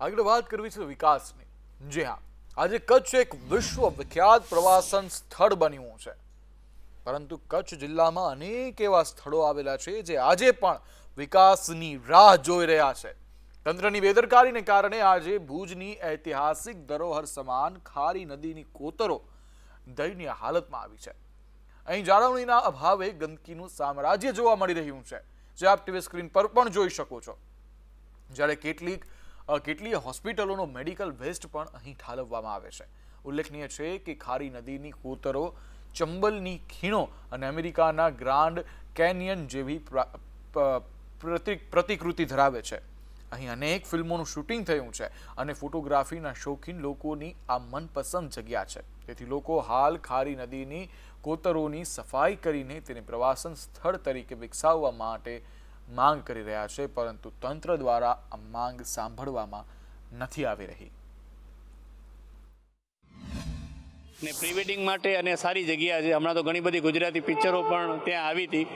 આગળ વાત કરવી છે વિકાસની. જી હા, આજે કચ્છ એક વિશ્વ વિખ્યાત પ્રવાસન સ્થળ બન્યું છે. પરંતુ કચ્છ જિલ્લામાં અનેક એવા સ્થળો આવેલા છે જે આજે પણ વિકાસની રાહ જોઈ રહ્યા છે. તંત્રની બેદરકારીને કારણે આજે ભુજની ઐતિહાસિક ધરોહર સમાન ખારી નદીની કોતરો દયનીય હાલતમાં આવી છે. અહીં જાળવણીના અભાવે ગંદકીનું સામ્રાજ્ય જોવા મળી રહ્યું છે. જે આપ ટીવી સ્ક્રીન પર પણ જોઈ શકો છો. જ્યારે કેટલીક કેટલીય હોસ્પિટલોનો મેડિકલ વેસ્ટ પણ અહીં ઠાલવવામાં આવે છે. ઉલ્લેખનીય છે કે ખારી નદીની કોતરો ચંબલની ખીણો અને અમેરિકાના ગ્રાન્ડ કેનિયન જેવી પ્રતિકૃતિ ધરાવે છે. અહીં અનેક ફિલ્મોનું શૂટિંગ થયું છે અને ફોટોગ્રાફીના શોખીન લોકોની આ મનપસંદ જગ્યા છે. તેથી લોકો હાલ ખારી નદીની કોતરોની સફાઈ કરીને તેને પ્રવાસન સ્થળ તરીકે વિકસાવવા માટે માંગ કરી રહ્યા છે, પરંતુ તંત્ર દ્વારા આ માંગ સાંભળવામાં નથી આવી રહી. ને પ્રિવેડિંગ માટે અને સારી જગ્યા છે. હમણાં તો ઘણી બધી ગુજરાતી પિક્ચરો પણ ત્યાં આવી હતી.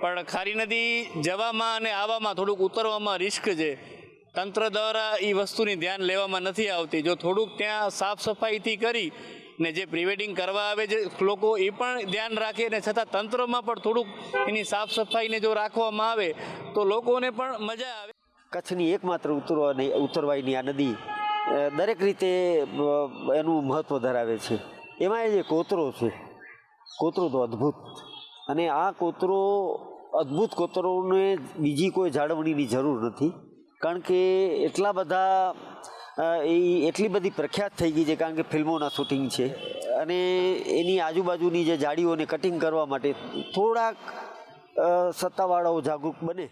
પણ ખારી નદી જવામાં અને આવવામાં થોડુંક ઉતરવામાં રિસ્ક છે. તંત્ર દ્વારા એ વસ્તુની ધ્યાન લેવામાં નથી આવતી. જો થોડુંક ત્યાં સાફ સફાઈથી કરી ને જે પ્રિવેડિંગ કરવા આવે છે, લોકો એ પણ ધ્યાન રાખે અને છતાં તંત્રમાં પણ થોડુંક એની સાફ સફાઈને જો રાખવામાં આવે, તો લોકોને પણ મજા આવે. કચ્છની એકમાત્ર ઉતરવાની ઉત્તરવાયની આ નદી દરેક રીતે એનું મહત્ત્વ ધરાવે છે. એમાં જે કોતરો છે, કોતરો તો અદ્ભુત. અને આ કોતરો, અદ્ભુત કોતરોને બીજી કોઈ જાળવણીની જરૂર નથી. કારણ કે એટલા બધા એ એટલી બધી પ્રખ્યાત થઈ ગઈ છે કારણ કે ફિલ્મોના શૂટિંગ છે. અને એની આજુબાજુની જે જાડીઓને કટિંગ કરવા માટે થોડાક સત્તાવાળાઓ જાગૃત બને.